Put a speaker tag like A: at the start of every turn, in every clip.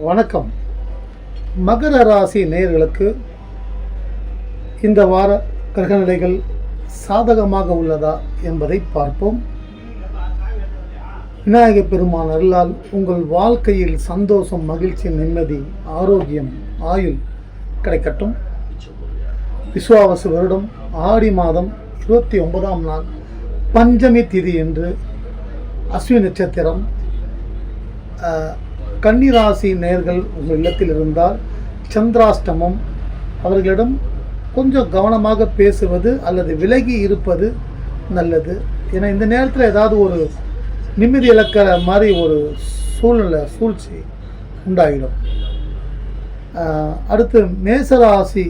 A: வணக்கம். மகர ராசி நேர்களுக்கு இந்த வார கிரகநிலைகள் சாதகமாக உள்ளதா என்பதை பார்ப்போம். விநாயகப் பெருமான் அருளால் உங்கள் வாழ்க்கையில் சந்தோஷம் மகிழ்ச்சி நிம்மதி ஆரோக்கியம் ஆயுள் கிடைக்கட்டும். விஸ்வாவசு வருடம் ஆடி மாதம் இருபத்தி ஒன்பதாம் நாள் பஞ்சமி திதி என்று அஸ்வி நட்சத்திரம் கன்னிராசி நேர்கள் உங்கள் இல்லத்தில் இருந்தால் சந்திராஷ்டமம் அவர்களிடம் கொஞ்சம் கவனமாக பேசுவது அல்லது விலகி இருப்பது நல்லது. ஏன்னா இந்த நேரத்தில் ஏதாவது ஒரு நிம்மதி இழக்கிற மாதிரி ஒரு சூழ்நிலை சூழ்ச்சி உண்டாகிடும் அடுத்து மேசராசி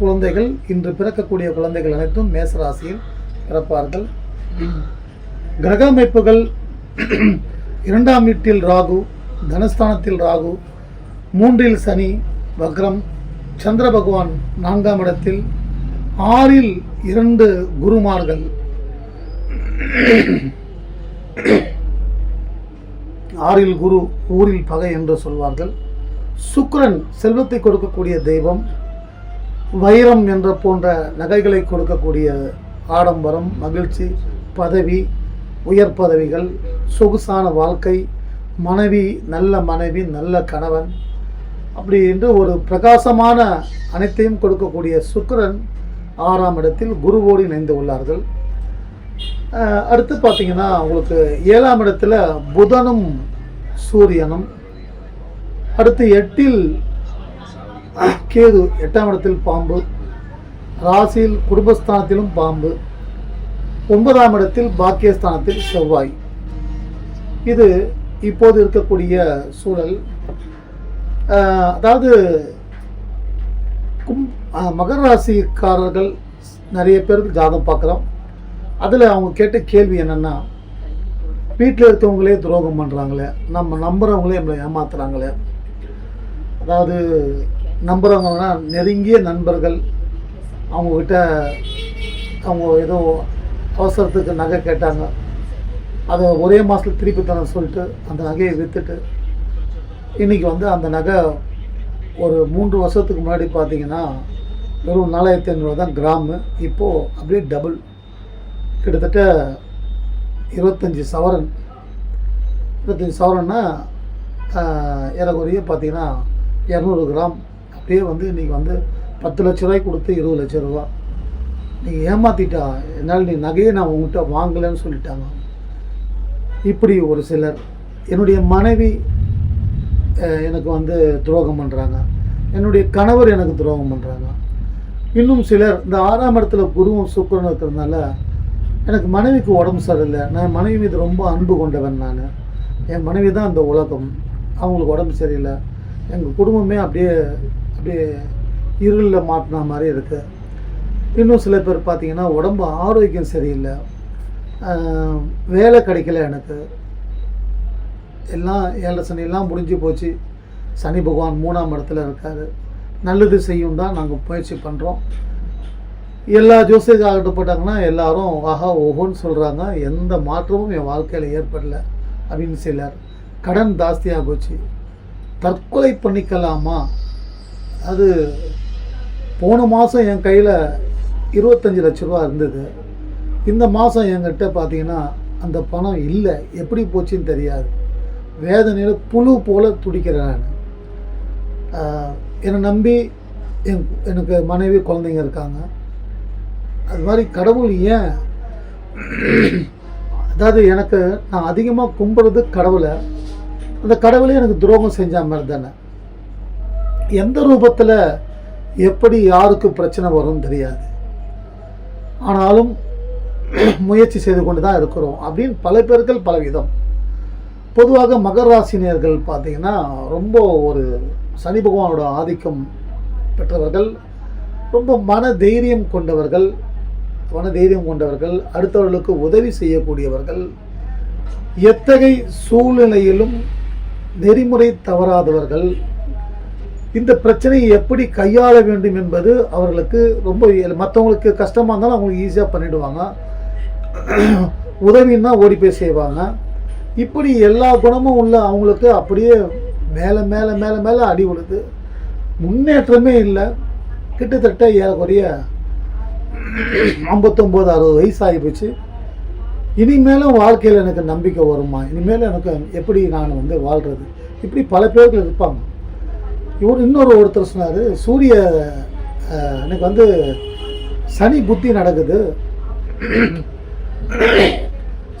A: குழந்தைகள் இன்று பிறக்கக்கூடிய குழந்தைகள் அனைத்தும் மேசராசியில் பிறப்பார்கள். கிரக அமைப்புகள் இரண்டாம் வீட்டில் ராகு தனஸ்தானத்தில் ராகு மூன்றில் சனி வக்ரம் சந்திர பகவான் நான்காம் இடத்தில் ஆறில் இரண்டு குருமார்கள். ஆறில் குரு ஊரில் பகை என்று சொல்வார்கள். சுக்கிரன் செல்வத்தை கொடுக்கக்கூடிய தெய்வம் வைரம் என்ற போன்ற நகைகளை கொடுக்கக்கூடிய ஆடம்பரம் மகிழ்ச்சி பதவி உயர் பதவிகள் சொகுசான வாழ்க்கை மனைவி நல்ல மனைவி நல்ல கணவன் அப்படி என்று ஒரு பிரகாசமான அனைத்தையும் கொடுக்கக்கூடிய சுக்கரன் ஆறாம் இடத்தில் குருவோடு இணைந்து உள்ளார்கள். அடுத்து பார்த்தீங்கன்னா உங்களுக்கு ஏழாம் இடத்துல புதனும் சூரியனும். அடுத்து எட்டில் கேது எட்டாம் இடத்தில் பாம்பு. ராசியில் குடும்பஸ்தானத்திலும் பாம்பு. ஒன்பதாம் இடத்தில் பாக்கியஸ்தானத்தில் செவ்வாய். இது இப்போது இருக்கக்கூடிய சூழல். அதாவது கும் மகர ராசிக்காரர்கள் நிறைய பேருக்கு ஜாதகம் பார்க்குறோம். அதில் அவங்க கேட்ட கேள்வி என்னென்னா வீட்டில் இருக்கவங்களே துரோகம் பண்ணுறாங்களே நம்ம நம்புகிறவங்களே நம்மளை ஏமாத்துறாங்களே. அதாவது நம்புகிறவங்கன்னா நெருங்கிய நண்பர்கள் அவங்கக்கிட்ட அவங்க ஏதோ அவசரத்துக்கு நகை கேட்டாங்க. அதை ஒரே மாதத்தில் திருப்பி தரேன் சொல்லிட்டு அந்த நகையை விற்றுட்டு இன்றைக்கி வந்து அந்த நகை ஒரு மூன்று வருஷத்துக்கு முன்னாடி பார்த்தீங்கன்னா வெறும் நாலாயிரத்தி ஐநூறுவா தான் கிராமு. இப்போது அப்படியே டபுள். கிட்டத்தட்ட இருபத்தஞ்சி சவரன். இருபத்தஞ்சி சவரன்னா ஏறக்குறைய பார்த்தீங்கன்னா இரநூறு கிராம். அப்படியே வந்து இன்றைக்கி வந்து பத்து லட்ச ரூபாய்க்கு கொடுத்து இருபது லட்ச ரூபா. நீங்கள் ஏமாற்றிட்டா என்னால் நீ நகையை நான் உங்கள்கிட்ட வாங்கலைன்னு சொல்லிட்டாங்க. இப்படி ஒரு சிலர். என்னுடைய மனைவி எனக்கு வந்து துரோகம் பண்ணுறாங்க என்னுடைய கணவர் எனக்கு துரோகம் பண்ணுறாங்க இன்னும் சிலர் இந்த ஆறாம் இடத்துல குருவும் சுக்கரனும் இருக்கிறதுனால எனக்கு மனைவிக்கு உடம்பு சரியில்லை. நான் மனைவி மீது ரொம்ப அன்பு கொண்டவன் நான். என் மனைவி தான் அந்த உலகம். அவங்களுக்கு உடம்பு சரியில்லை. எங்கள் குடும்பமே அப்படியே அப்படியே இருளில் மாட்டின மாதிரி இருக்குது இன்னும் சில பேர் பார்த்தீங்கன்னா உடம்பு ஆரோக்கியம் சரியில்லை. வேலை கிடைக்கல எனக்கு. எல்லாம் ஏழரை சனி எல்லாம் முடிஞ்சு போச்சு. சனி பகவான் மூணாம் இடத்துல இருக்கார். நல்லது செய்யும் தான் நாங்கள் முயற்சி பண்ணுறோம் எல்லா ஜோசியர்கள் ஆகப்பட்டாங்கன்னா எல்லாரும் ஆஹா ஓஹோன்னு சொல்கிறாங்க எந்த மாற்றமும் என் வாழ்க்கையில் ஏற்படல. அப்படின்னு சிலர் கடன் ஜாஸ்தியாக போச்சு. தற்கொலை பண்ணிக்கலாமா? அது போன மாதம் என் கையில் இருபத்தஞ்சி லட்ச ரூபா இருந்தது. இந்த மாதம் என்கிட்ட பார்த்தீங்கன்னா அந்த பணம் இல்லை. எப்படி போச்சுன்னு தெரியாது. வேதனையில் புழு போல் துடிக்கிறேன் நான். என்னை நம்பி என் எனக்கு மனைவி குழந்தைங்க இருக்காங்க. அது மாதிரி கடவுள் ஏன் அதாவது எனக்கு நான் அதிகமாக கும்பிட்றது கடவுளை. அந்த கடவுளே எனக்கு துரோகம் செஞ்ச மாதிரி தானே. எந்த ரூபத்தில் எப்படி யாருக்கு பிரச்சனை வரும்னு தெரியாது. ஆனாலும் முயற்சி செய்து கொண்டு தான் இருக்கிறோம் அப்படின்னு பல பேர்கள் பலவிதம். பொதுவாக மகர ராசினியர்கள் பார்த்தீங்கன்னா ரொம்ப ஒரு சனி பகவானோட ஆதிக்கம் பெற்றவர்கள் ரொம்ப மன தைரியம் கொண்டவர்கள் மன தைரியம் கொண்டவர்கள் அடுத்தவர்களுக்கு உதவி செய்யக்கூடியவர்கள் எத்தகைய சூழ்நிலையிலும் நெறிமுறை தவறாதவர்கள் இந்த பிரச்சனையை எப்படி கையாள வேண்டும் என்பது அவர்களுக்கு ரொம்ப மற்றவங்களுக்கு கஷ்டமாக இருந்தாலும் அவங்களுக்கு ஈஸியாக பண்ணிவிடுவாங்க உதவின்னா ஓடி போய் செய்வாங்க. இப்படி எல்லா குணமும் உள்ள அவங்களுக்கு அப்படியே மேலே மேலே மேலே மேலே அடி விழுது முன்னேற்றமே இல்லை. கிட்டத்தட்ட ஏறக்குறைய ஐம்பத்தொம்போது அறுபது வயசு ஆகி போச்சு. இனிமேலும் வாழ்க்கையில் எனக்கு நம்பிக்கை வருமா இனிமேல் எனக்கு எப்படி நான் வந்து வாழ்கிறது இப்படி பல பேர்கள் இருப்பாங்க. இவர் இன்னொரு ஒருத்தர் சொன்னார் சூரிய எனக்கு வந்து சனி புத்தி நடக்குது.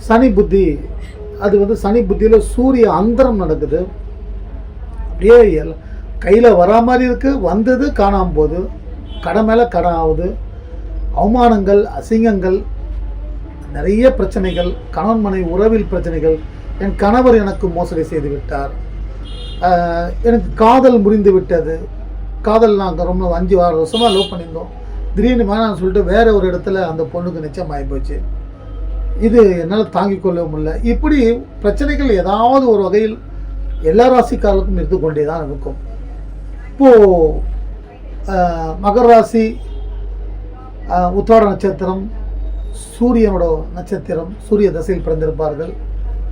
A: சனி புத்தி. அது வந்து சனி புத்தியில் சூரிய அந்தரம் நடக்குது. அப்படியே கையில் வரா மாதிரி இருக்குது வந்தது காணாமல் போகுது. கடை மேலே கடன் ஆகுது. அவமானங்கள் அசிங்கங்கள் நிறைய பிரச்சனைகள் கணவன் மனை உறவில் பிரச்சனைகள். என் கணவர் எனக்கு மோசடி செய்து விட்டார். எனக்கு காதல் முறிந்து விட்டது. காதல் நாங்கள் ரொம்ப அஞ்சு ஆறு வருஷமாக லவ் பண்ணியிருந்தோம். திடீர்னு வேணாம்னு சொல்லிட்டு வேற ஒரு இடத்துல அந்த பொண்ணுக்கு நிச்சயம் ஆகி போச்சு. இது என்னால் தாங்கிக் கொள்ள முடியல. இப்படி பிரச்சனைகள் ஏதாவது ஒரு வகையில் எல்லா ராசிக்காரருக்கும் இருந்து கொண்டே தான் இருக்கும் இப்போது மகர ராசி ஆஹ் உத்திராட நட்சத்திரம் சூரியனோட நட்சத்திரம் சூரிய தசையில் பிறந்திருப்பார்கள்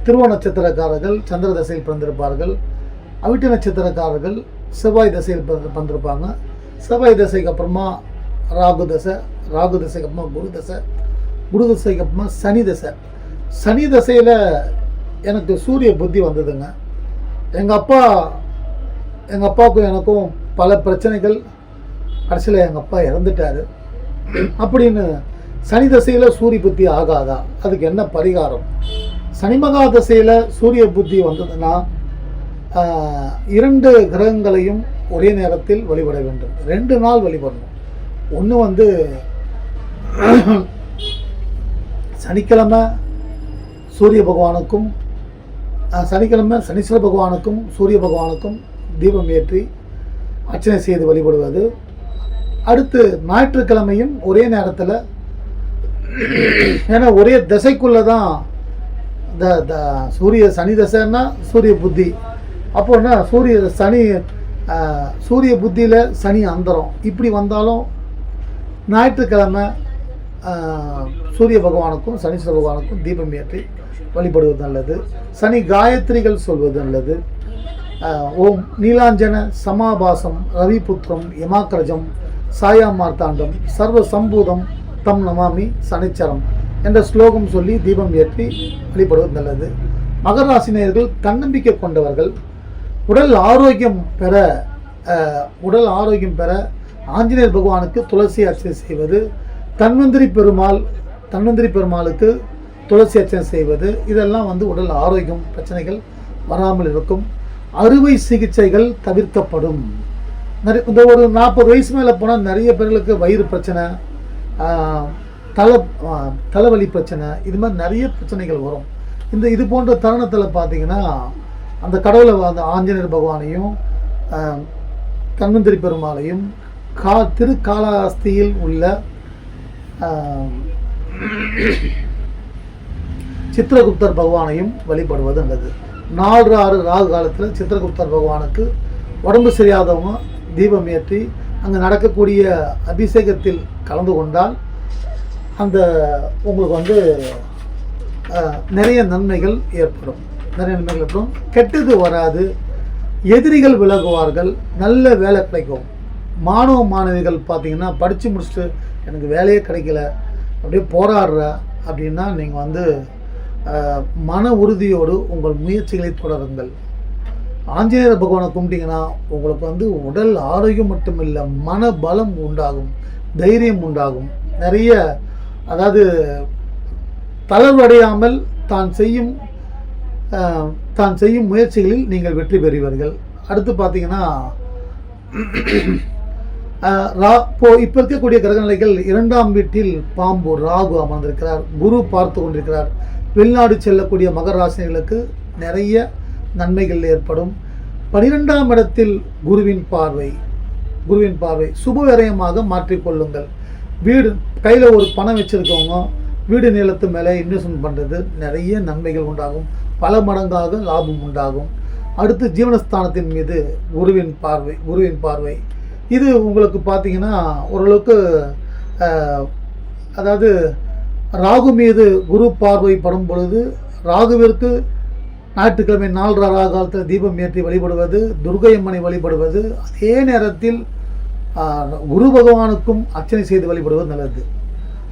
A: திருவ நட்சத்திரக்காரர்கள் சந்திர தசையில் பிறந்திருப்பார்கள் அவிட்ட நட்சத்திரக்காரர்கள் செவ்வாய் தசையில் பிறந்து பிறந்திருப்பாங்க. செவ்வாய் தசைக்கு அப்புறமா ராகு தசை ராகு தசைக்கு அப்புறமா குரு தசை குரு தசைக்கு அப்புறமா சனி தசை. சனி தசையில் எனக்கு சூரிய புத்தி வந்ததுங்க. எங்கள் அப்பா எங்கள் அப்பாவுக்கும் எனக்கும் பல பிரச்சனைகள். கடைசியில் எங்கள் அப்பா இறந்துட்டாரு. அப்படின்னு சனி தசையில் சூரிய புத்தி ஆகாதா? அதுக்கு என்ன பரிகாரம்? சனி மகா தசையில் சூரிய புத்தி வந்ததுன்னா இரண்டு கிரகங்களையும் ஒரே நேரத்தில் வழிபட வேண்டும். ரெண்டு நாள் வழிபடணும். ஒன்று வந்து சனிக்கிழமை சூரிய பகவானுக்கும் சனிக்கிழமை சனீஸ்வர பகவானுக்கும் சூரிய பகவானுக்கும் தீபம் ஏற்றி அர்ச்சனை செய்து வழிபடுவது. அடுத்து ஞாயிற்றுக்கிழமையும் ஒரே நேரத்தில் ஏன்னா ஒரே திசைக்குள்ளே தான் இந்த த சூரிய சனி தசைன்னா சூரிய புத்தி. அப்போன்னா சூரிய சனி சூரிய புத்தியில் சனி அந்தரம். இப்படி வந்தாலும் ஞாயிற்றுக்கிழமை சூரிய பகவானுக்கும் சனீஸ்வர பகவானுக்கும் தீபம் ஏற்றி வழிபடுவது நல்லது. சனி காயத்ரிகள் சொல்வது நல்லது. ஓம் நீலாஞ்சன சமாபாசம் ரவிபுத்திரம் யமாக்கரஜம் சாயா மார்த்தாண்டம் சர்வ சம்பூதம் தம் நமாமி சனிச்சரம் என்ற ஸ்லோகம் சொல்லி தீபம் ஏற்றி வழிபடுவது நல்லது. மகர ராசினியர்கள் தன்னம்பிக்கை கொண்டவர்கள். உடல் ஆரோக்கியம் பெற உடல் ஆரோக்கியம் பெற ஆஞ்சநேயர் பகவானுக்கு துளசி அர்ச்சனை செய்வது தன்வந்திரி பெருமாள் தன்வந்திரி பெருமாளுக்கு துளசி அர்ச்சனை செய்வது இதெல்லாம் வந்து உடல் ஆரோக்கியம் பிரச்சனைகள் வராமல் இருக்கும். அறுவை சிகிச்சைகள் தவிர்க்கப்படும். நிறைய இந்த ஒரு நாற்பது வயசு மேலே போனால் நிறைய பேர்களுக்கு வயிறு பிரச்சனை தலை தலைவலி பிரச்சனை இது மாதிரி நிறைய பிரச்சனைகள் வரும். இந்த இது போன்ற தருணத்தில் பார்த்தீங்கன்னா அந்த கடவுளை அந்த ஆஞ்சநேயர் பகவானையும் தன்வந்திரி பெருமாளையும் கா திருக்காலாஸ்தியில் உள்ள சித்திரகுப்தர் பகவானையும் வழிபடுவது நல்லது. நாலு ஆறு ராகு காலத்தில் சித்திரகுப்தர் பகவானுக்கு உடம்பு சரியாதவங்க தீபம் ஏற்றி அங்கே நடக்கக்கூடிய அபிஷேகத்தில் கலந்து கொண்டால் அந்த உங்களுக்கு வந்து நிறைய நன்மைகள் ஏற்படும். நிறைய நன்மைகள் ஏற்படும். கெட்டது வராது. எதிரிகள் விலகுவார்கள். நல்ல வேலை கிடைக்கும். மாணவ மாணவிகள் பார்த்தீங்கன்னா படித்து முடிச்சுட்டு எனக்கு வேலையே கிடைக்கல அப்படியே போராடுற அப்படின்னா நீங்கள் வந்து மன உறுதியோடு உங்கள் முயற்சிகளை தொடருங்கள். ஆஞ்சநேயர் பகவானை கும்பிட்டீங்கன்னா உங்களுக்கு வந்து உடல் ஆரோக்கியம் மட்டுமில்லை மன பலம் உண்டாகும் தைரியம் உண்டாகும். நிறைய அதாவது தளர்வடையாமல் தான் செய்யும் தான் செய்யும் முயற்சிகளில் நீங்கள் வெற்றி பெறுவீர்கள். அடுத்து பார்த்தீங்கன்னா ரா இப்போ இப்போ இருக்கக்கூடிய கிரகநிலைகள் இரண்டாம் வீட்டில் பாம்பு ராகு அமர்ந்திருக்கிறார். குரு பார்த்து கொண்டிருக்கிறார். வெளிநாடு செல்லக்கூடிய மகர ராசினிகளுக்கு நிறைய நன்மைகள் ஏற்படும். பனிரெண்டாம் இடத்தில் குருவின் பார்வை குருவின் பார்வை சுபவிரயமாக மாற்றிக்கொள்ளுங்கள். வீடு கையில் ஒரு பணம் வச்சுருக்கவங்க வீடு நிலத்து மேலே இன்வெஸ்ட்மெண்ட் பண்ணுறது நிறைய நன்மைகள் உண்டாகும். பல மடங்காக லாபம் உண்டாகும். அடுத்து ஜீவனஸ்தானத்தின் மீது குருவின் பார்வை குருவின் பார்வை. இது உங்களுக்கு பார்த்தீங்கன்னா ஓரளவுக்கு அதாவது ராகு மீது குரு பார்வை படும் பொழுது ராகுவிற்கு ஞாயிற்றுக்கிழமை நாலரை ராக காலத்தில் தீபம் ஏற்றி வழிபடுவது துர்கை அம்மனை வழிபடுவது அதே நேரத்தில் குரு பகவானுக்கும் அர்ச்சனை செய்து வழிபடுவது நல்லது.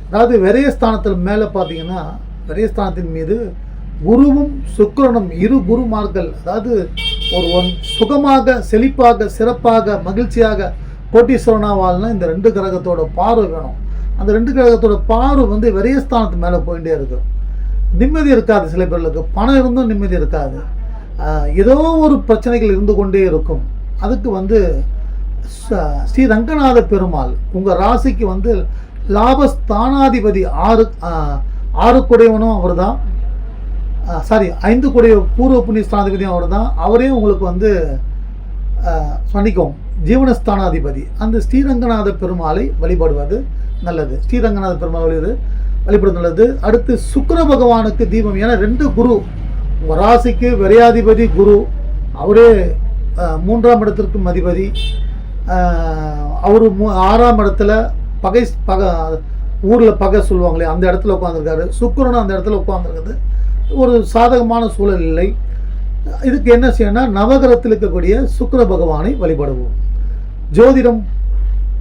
A: அதாவது விரயஸ்தானத்தில் மேலே பார்த்தீங்கன்னா விரயஸ்தானத்தின் மீது குருவும் சுக்கிரனும் இரு குருமார்கள் அதாவது ஒரு ஒன் சுகமாக செழிப்பாக சிறப்பாக மகிழ்ச்சியாக கோட்டீஸ்வரனா வாழ்னா இந்த ரெண்டு கிரகத்தோட பார்வை வேணும். அந்த ரெண்டு கிரகத்தோட பார்வை வந்து விரயஸ்தானத்து மேலே போயிட்டே இருக்கும் நிம்மதி இருக்காது சில பேர்களுக்கு. பணம் இருந்தும் நிம்மதி இருக்காது. ஏதோ ஒரு பிரச்சனைகள் இருந்து கொண்டே இருக்கும். அதுக்கு வந்து ஸ்ரீ ரங்கநாத பெருமாள் உங்கள் ராசிக்கு வந்து லாபஸ்தானாதிபதி ஆறு ஆறு குடையவனும் அவர் தான் சாரி ஐந்து குடைய பூர்வ புண்ணிய ஸ்தானாதிபதியும் அவர் தான் அவரே உங்களுக்கு வந்து ஆஹ் ஜீவனஸ்தானாதிபதி. அந்த ஸ்ரீரங்கநாத பெருமாளை வழிபடுவது நல்லது. ஸ்ரீரங்கநாத பெருமாள் வழிபடு வழிபடுவது நல்லது. அடுத்து சுக்கிர பகவானுக்கு தீபம். ஏன்னா ரெண்டு குரு. ராசிக்கு விரையாதிபதி குரு. அவரே மூன்றாம் இடத்திற்கும் அதிபதி. அவர் மூ ஆறாம் இடத்துல பகை பக ஊரில் பகை சொல்லுவாங்களே அந்த இடத்துல உட்காந்துருக்காரு சுக்கரனும் அந்த இடத்துல உட்காந்துருக்குது ஒரு சாதகமான சூழல் இல்லை. இதுக்கு என்ன செய்யணும்னா நவகிரகத்தில் இருக்கக்கூடிய சுக்கர பகவானை வழிபடுவோம். ஜோதிடம்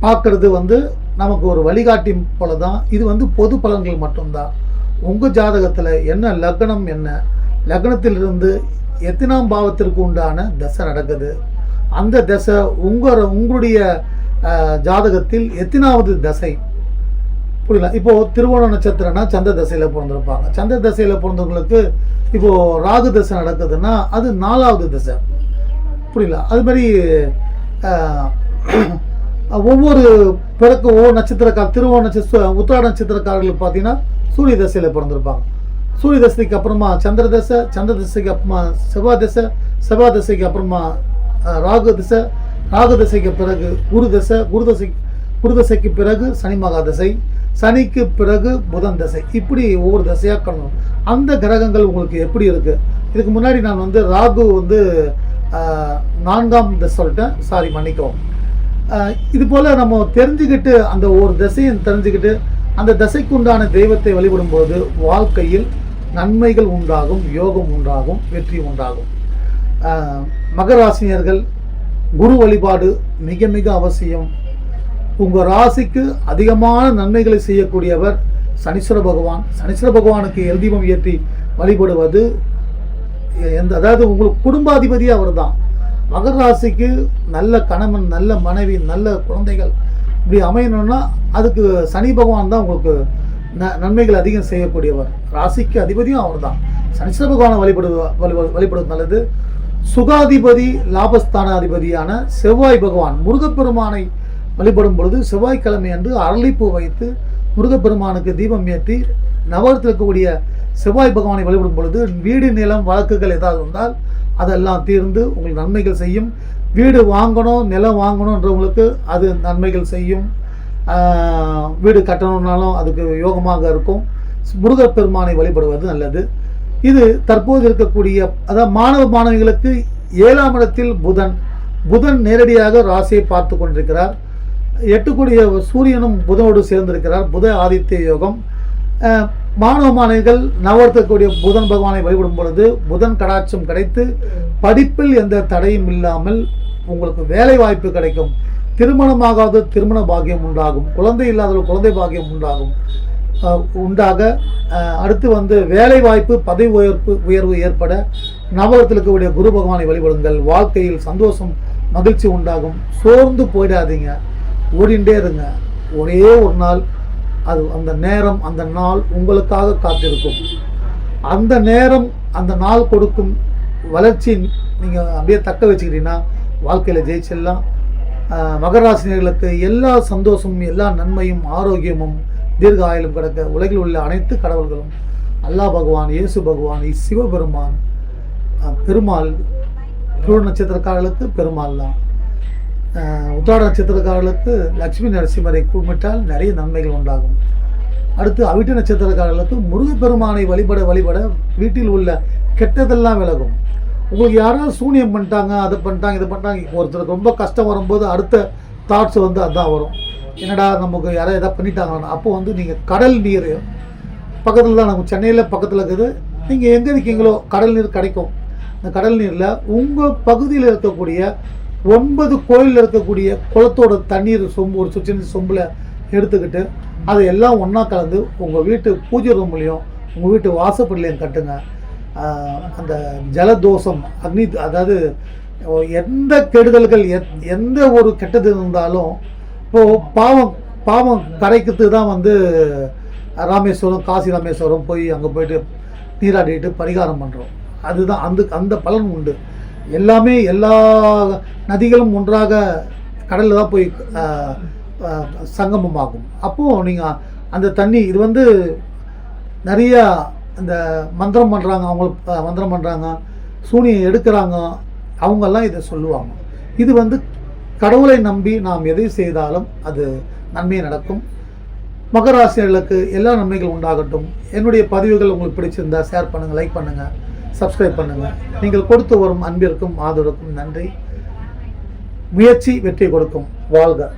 A: பார்க்கறது வந்து நமக்கு ஒரு வழிகாட்டி போல தான் இது வந்து பொது பலன்கள் மட்டும்தான். உங்கள் ஜாதகத்தில் என்ன லக்னம் என்ன? லக்னத்திலிருந்து எத்தனாம் பாவத்திற்கு உண்டான தசை நடக்குது. அந்த தசை உங்கள் உங்களுடைய ஜாதகத்தில் எத்தனாவது தசை. புரியல இப்போது திருவோண நட்சத்திரம்னா சந்திர தசையில் பிறந்திருப்பாங்க. சந்திர தசையில் பிறந்தவங்களுக்கு இப்போ ராகு தசை நடக்குதுன்னா அது நாலாவது தசை. புரியல அது மாதிரி ஒவ்வொரு பிறக்க ஒவ்வொரு நட்சத்திரக்கார திருவோண நட்சத்திர உத்திராட நட்சத்திரக்காரர்களுக்கு பார்த்தீங்கன்னா சூரிய தசையில் பிறந்திருப்பாங்க. சூரிய தசைக்கு அப்புறமா சந்திர தசை சந்திர தசைக்கு அப்புறமா செவ்வாய் தசை செவ்வாய் தசைக்கு அப்புறமா ராகு தசை ராகு தசைக்கு பிறகு குரு தசை குரு தசை குரு தசைக்கு பிறகு சனி மகா தசை சனிக்கு பிறகு புதன் தசை. இப்படி ஒவ்வொரு தசையாக காணணும் அந்த கிரகங்கள் உங்களுக்கு எப்படி இருக்குது இதுக்கு முன்னாடி நான் வந்து ராகு வந்து நான்காம் தசை சொல்லிட்டேன். சாரி மன்னிக்கவும். இது போல் நம்ம தெரிஞ்சுக்கிட்டு அந்த ஒரு திசையை தெரிஞ்சுக்கிட்டு அந்த தசைக்குண்டான தெய்வத்தை வழிபடும்போது வாழ்க்கையில் நன்மைகள் உண்டாகும் யோகம் உண்டாகும் வெற்றி உண்டாகும். மகராசினியர்கள் குரு வழிபாடு மிக மிக அவசியம். உங்கள் ராசிக்கு அதிகமான நன்மைகளை செய்யக்கூடியவர் சனீஸ்வர பகவான். சனீஸ்வர பகவானுக்கு எல் தீபம் ஏற்றி வழிபடுவது எந்த அதாவது உங்களுக்கு குடும்பாதிபதி அவர் தான் மகர ராசிக்கு நல்ல கணவன் நல்ல மனைவி நல்ல குழந்தைகள் இப்படி அமையணும்னா அதுக்கு சனி பகவான் தான் உங்களுக்கு ந நன்மைகள் அதிகம் செய்யக்கூடியவர். ராசிக்கு அதிபதியும் அவர் தான் சனீஸ்வர பகவானை வழிபடுவ வழிபடு வழிபடுவது நல்லது. சுகாதிபதி லாபஸ்தானாதிபதியான செவ்வாய் பகவான் முருகப்பெருமானை வழிபடும் பொழுது செவ்வாய்க்கிழமை அன்று அரளிப்பூ வைத்து முருகப்பெருமானுக்கு தீபம் ஏற்றி நவரத்தில் இருக்கக்கூடிய செவ்வாய் பகவானை வழிபடும் பொழுது வீடு நிலம் வழக்குகள் ஏதாவது இருந்தால் அதெல்லாம் தீர்ந்து உங்களுக்கு நன்மைகள் செய்யும். வீடு வாங்கணும் நிலம் வாங்கணுன்றவங்களுக்கு அது நன்மைகள் செய்யும். வீடு கட்டணும்னாலும் அதுக்கு யோகமாக இருக்கும். முருகப்பெருமானை வழிபடுவது நல்லது. இது தற்போது இருக்கக்கூடிய அதாவது மாணவ மாணவிகளுக்கு ஏழாம் இடத்தில் புதன். புதன் நேரடியாக ராசியை பார்த்து கொண்டிருக்கிறார். எட்டுக்கூடிய சூரியனும் புதனோடு சேர்ந்திருக்கிறார். புத ஆதித்ய யோகம். மாணவ மாணவிகள் நவர்த்தக்கூடிய புதன் பகவானை வழிபடும் பொழுது புதன் கடாட்சம் கிடைத்து படிப்பில் எந்த தடையும் இல்லாமல் உங்களுக்கு வேலை வாய்ப்பு கிடைக்கும். திருமணமாகாத திருமண பாக்கியம் உண்டாகும். குழந்தை இல்லாத குழந்தை பாக்கியம் உண்டாகும். உண்டாக அடுத்து வந்து வேலை வாய்ப்பு பதவி உயர்ப்பு உயர்வு ஏற்பட நவகத்தில் இருக்கக்கூடிய குரு பகவானை வழிபடுங்கள். வாழ்க்கையில் சந்தோஷம் மகிழ்ச்சி உண்டாகும். சோர்ந்து போயிடாதீங்க. ஓடிண்டே இருங்க ஒரே ஒரு நாள் அது அந்த நேரம் அந்த நாள் உங்களுக்காக காத்திருக்கும். அந்த நேரம் அந்த நாள் கொடுக்கும் வளர்ச்சி நீங்கள் அப்படியே தக்க வச்சுக்கிட்டீங்கன்னா வாழ்க்கையில் ஜெயிச்சிடலாம். மகராசினியர்களுக்கு எல்லா சந்தோஷமும் எல்லா நன்மையும் ஆரோக்கியமும் தீர்க்க ஆயுளும் கிடக்க உலகில் உள்ள அனைத்து கடவுள்களும் அல்லாஹ் பகவான் இயேசு பகவான் சிவபெருமான் பெருமாள் திருவ நட்சத்திரக்காரர்களுக்கு பெருமாள் தான் உத்தாட நட்சத்திரக்காரர்களுக்கு லட்சுமி நரசிம்மரை கும்பிட்டால் நிறைய நன்மைகள் உண்டாகும். அடுத்து அவிட்ட நட்சத்திரக்காரர்களுக்கு முருகப்பெருமானை வழிபட வழிபட வீட்டில் உள்ள கெட்டதெல்லாம் விலகும். உங்களுக்கு யாராவது சூனியம் பண்ணிட்டாங்க அதை பண்ணிட்டாங்க இதை பண்ணிட்டாங்க ஒருத்தருக்கு ரொம்ப கஷ்டம் வரும்போது அடுத்த தாட்ஸ் வந்து அதுதான் வரும். என்னடா நமக்கு யாராவது எதாவது பண்ணிட்டாங்கன்னா அப்போ வந்து நீங்கள் கடல் நீர் பக்கத்தில் தான் நமக்கு சென்னையில் பக்கத்தில் இருக்குது. நீங்கள் எங்கே இருக்கீங்களோ கடல் நீர் கிடைக்கும். இந்த கடல் நீரில் உங்கள் பகுதியில் இருக்கக்கூடிய ஒன்பது கோயிலில் இருக்கக்கூடிய குளத்தோட தண்ணீர் சொம்பு ஒரு சுற்றின சொம்பில் எடுத்துக்கிட்டு அதை எல்லாம் ஒன்றா கலந்து உங்கள் வீட்டு பூஜை ரூம்லேயும் உங்கள் வீட்டு வாசப்படிலையும் கட்டுங்க. அந்த ஜலதோஷம் அக்னி அதாவது எந்த கெடுதல்கள் எத்- எந்த ஒரு கெட்டது இருந்தாலும் இப்போது பாவம் பாவம் கரைக்கிறது தான் வந்து ராமேஸ்வரம் காசி ராமேஸ்வரம் போய் அங்கே போயிட்டு நீராடிட்டு பரிகாரம் பண்ணுறோம் அதுதான் அந்த அந்த பலன் உண்டு. எல்லாமே எல்லா நதிகளும் ஒன்றாக கடலில் தான் போய் சங்கமம் ஆகும் அப்போது நீங்கள் அந்த தண்ணி இது வந்து நிறையா இந்த மந்திரம் பண்ணுறாங்க அவங்க மந்திரம் பண்ணுறாங்க சூனியம் எடுக்கிறாங்க அவங்கெல்லாம் இதை சொல்லுவாங்க. இது வந்து கடவுளை நம்பி நாம் எதை செய்தாலும் அது நன்மை நடக்கும். மகராசிரியர்களுக்கு எல்லா நன்மைகள் உண்டாகட்டும். என்னுடைய பதிவுகள் உங்களுக்கு பிடிச்சிருந்தா ஷேர் பண்ணுங்கள் லைக் பண்ணுங்கள் சப்ஸ்கிரைப் பண்ணுங்கள் நீங்கள் கொடுத்து வரும் அன்பிற்கும் ஆதரவுக்கும் நன்றி. முயற்சி வெற்றி கொடுக்கும். வாழ்க.